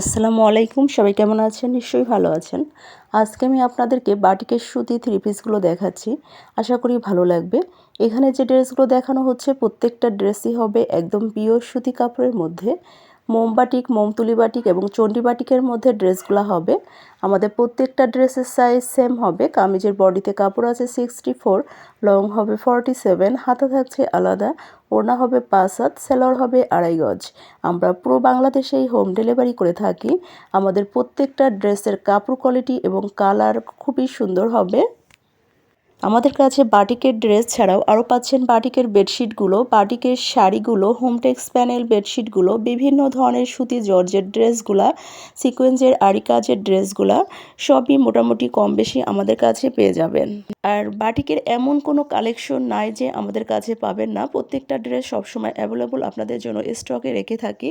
আসসালামু আলাইকুম, সবাই কেমন আছেন? নিশ্চয়ই ভালো আছেন। আজকে আমি আপনাদেরকে বাটিকের সুতি থ্রি পিসগুলো দেখাচ্ছি। আশা করি ভালো লাগবে। এখানে যে ড্রেসগুলো দেখানো হচ্ছে, প্রত্যেকটা ড্রেসই হবে একদম পিওর সুতি কাপড়ের মধ্যে। মোমবাটিক মোমতুলি বাটিক এবং চণ্ডী বাটিকের মধ্যে ড্রেসগুলো হবে। আমাদের প্রত্যেকটা ড্রেসের সাইজ সেম হবে। কামিজের বডিতে কাপড় আছে সিক্সটি ফোর লং হবে ফর্টি সেভেন হাতা থাকছে আলাদা, ওড়না হবে পাঁচ হাত সেলর হবে আড়াই গজ। আমরা পুরো বাংলাদেশেই হোম ডেলিভারি করে থাকি। আমাদের প্রত্যেকটা ড্রেসের কাপড় কোয়ালিটি এবং কালার খুবই সুন্দর হবে। আমাদের কাছে বাটিকের ড্রেস ছাড়াও আরও পাচ্ছেন বাটিকের বেডশিটগুলো, বাটিকের শাড়িগুলো হোমটেক্স প্যানেল বেডশিটগুলো, বিভিন্ন ধরনের সুতি জর্জের ড্রেসগুলা, সিকোয়েন্সের আড়ি কাজের ড্রেসগুলা, সবই মোটামুটি কম বেশি আমাদের কাছে পেয়ে যাবেন। আর বাটিকের এমন কোনো কালেকশন নাই যে আমাদের কাছে পাবেন না। প্রত্যেকটা ড্রেস সবসময় অ্যাভেলেবল আপনাদের জন্য স্টকে রেখে থাকি।